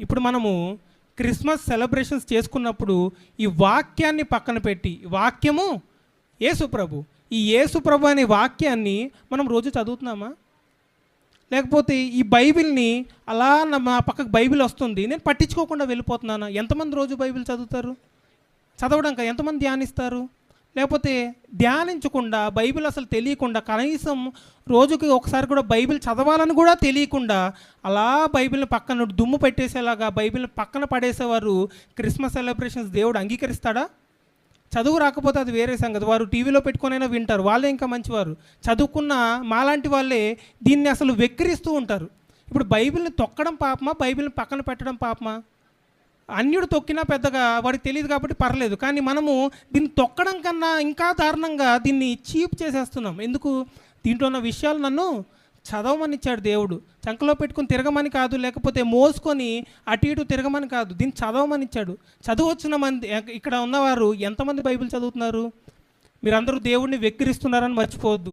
ఇప్పుడు మనము Christmas celebrations చేసుకున్నప్పుడు ఈ వాక్యాన్ని పక్కన పెట్టి వాక్యము యేసుప్రభు ఈ యేసుప్రభు అనే వాక్యాన్ని మనం రోజు చదువుతున్నామా? లేకపోతే ఈ బైబిల్ని అలా నా మా పక్కకు బైబిల్ వస్తుంది నేను పట్టించుకోకుండా వెళ్ళిపోతున్నాను? ఎంతమంది రోజు బైబిల్ చదువుతారు? చదవడానికి? ఎంతమంది ధ్యానిస్తారు? లేకపోతే ధ్యానించకుండా బైబిల్ అసలు తెలియకుండా కనీసం రోజుకి ఒకసారి కూడా బైబిల్ చదవాలని కూడా తెలియకుండా అలా బైబిల్ని పక్కన దుమ్ము పెట్టేసేలాగా బైబిల్ని పక్కన పడేసేవారు క్రిస్మస్ సెలబ్రేషన్స్ దేవుడు అంగీకరిస్తాడా? చదువు రాకపోతే అది వేరే సంగతి. వారు టీవీలో పెట్టుకునైనా వింటారు. వాళ్ళే ఇంకా మంచివారు. చదువుకున్న మాలాంటి వాళ్ళే దీన్ని అసలు వెక్కిరిస్తూ ఉంటారు. ఇప్పుడు బైబిల్ని తొక్కడం పాపమా? బైబిల్ని పక్కన పెట్టడం పాపమా? అన్యుడు తొక్కినా పెద్దగా వాడికి తెలియదు కాబట్టి పర్లేదు. కానీ మనము దీన్ని తొక్కడం కన్నా ఇంకా దారుణంగా దీన్ని చీప్ చేసేస్తున్నాం. ఎందుకు? దీంట్లో ఉన్న విషయాలు నన్ను చదవమని ఇచ్చాడు దేవుడు. చంకలో పెట్టుకుని తిరగమని కాదు లేకపోతే మోసుకొని అటు ఇటు తిరగమని కాదు దీన్ని చదవమని ఇచ్చాడు. చదువు వచ్చిన మంది ఇక్కడ ఉన్నవారు ఎంతమంది బైబిల్ చదువుతున్నారు? మీరందరూ దేవుడిని వెక్కిరిస్తున్నారని మర్చిపోవద్దు.